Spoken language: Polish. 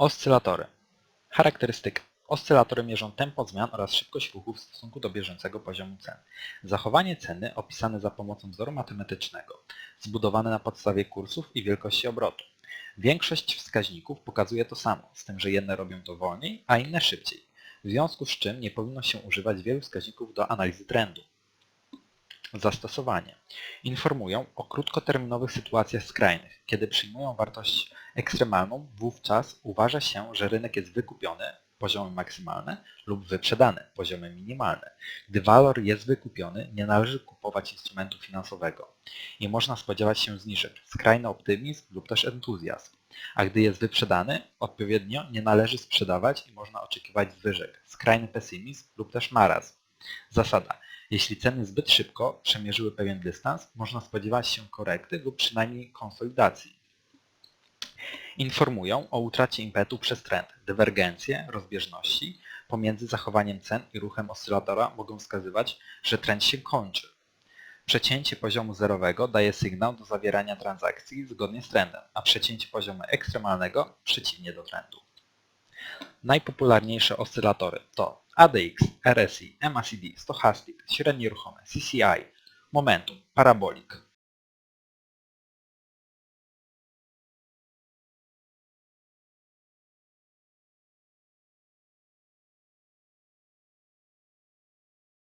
Oscylatory. Charakterystyka. Oscylatory mierzą tempo zmian oraz szybkość ruchu w stosunku do bieżącego poziomu cen. Zachowanie ceny opisane za pomocą wzoru matematycznego, zbudowane na podstawie kursów i wielkości obrotu. Większość wskaźników pokazuje to samo, z tym że jedne robią to wolniej, a inne szybciej. W związku z czym nie powinno się używać wielu wskaźników do analizy trendu. Zastosowanie. Informują o krótkoterminowych sytuacjach skrajnych. Kiedy przyjmują wartość ekstremalną, wówczas uważa się, że rynek jest wykupiony, poziomy maksymalne, lub wyprzedany, poziomy minimalne. Gdy walor jest wykupiony, nie należy kupować instrumentu finansowego i można spodziewać się zniżek, skrajny optymizm lub też entuzjazm. A gdy jest wyprzedany, odpowiednio nie należy sprzedawać i można oczekiwać zwyżek, skrajny pesymizm lub też marazm. Zasada. Jeśli ceny zbyt szybko przemierzyły pewien dystans, można spodziewać się korekty lub przynajmniej konsolidacji. Informują o utracie impetu przez trend. Dywergencje, rozbieżności pomiędzy zachowaniem cen i ruchem oscylatora mogą wskazywać, że trend się kończy. Przecięcie poziomu zerowego daje sygnał do zawierania transakcji zgodnie z trendem, a przecięcie poziomu ekstremalnego przeciwnie do trendu. Najpopularniejsze oscylatory to ADX, RSI, MACD, Stochastic, średnie ruchome, CCI, Momentum, Parabolic.